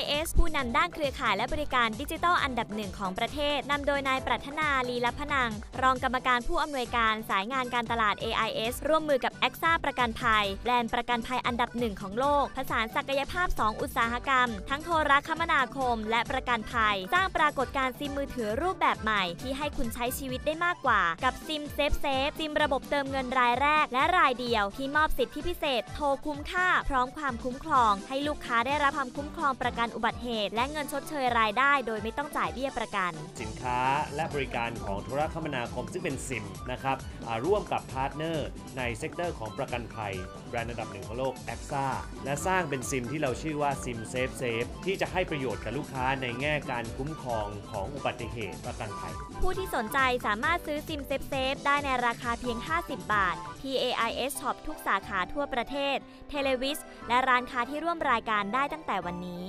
AIS ผู้นำด้านเครือข่ายและบริการดิจิทัลอันดับหนึ่งของประเทศนำโดยนายปรัชนาลีลพนัง รองกรรมการผู้อำนวยการสายงานการตลาด AIS ร่วมมือกับ a อ a ประกันภัยแบรนด์ประกันภัยอันดับหนึ่งของโลกผสานศักยภาพ 2 อุตสาหกรรม ทั้งโทรคมนาคม และประกันภัย สร้างปรากฏการณ์ซิมมือถือรูปแบบใหม่ ที่ให้คุณใช้ชีวิตได้มากกว่า กับซิมเซฟเซฟซิมระบบเติมเงินรายแรก และรายเดียว ที่มอบสิทธิพิเศษ โทรคุ้มค่า พร้อมความคุ้มครอง ให้ลูกค้าได้รับความคุ้มครองประกันอุบัติเหตุ และเงินชดเชยรายได้ โดยไม่ต้องจ่ายเบี้ยประกัน สินค้าและบริการของโทรคมนาคมซึ่งเป็นซิมนะครับอ่าร่วมกับพาร์ทเนอร์ในเซกเตอร์ของประกันภัยแบรนด์อันดับหนึ่งของโลก a x a และสร้างเป็นซิมที่เราชื่อว่าซิมเซฟเซฟที่จะให้ประโยชน์กับลูกค้าในแง่การคุ้มครองของอุบัติเหตุประกันภัย ผู้ที่สนใจสามารถซื้อซิมเซฟเซฟได้ในราคาเพียง 50 บาท ที่ AIS Shop ทุกสาขาทั่วประเทศ เทเลวิส และร้านค้าที่ร่วมรายการได้ตั้งแต่วันนี้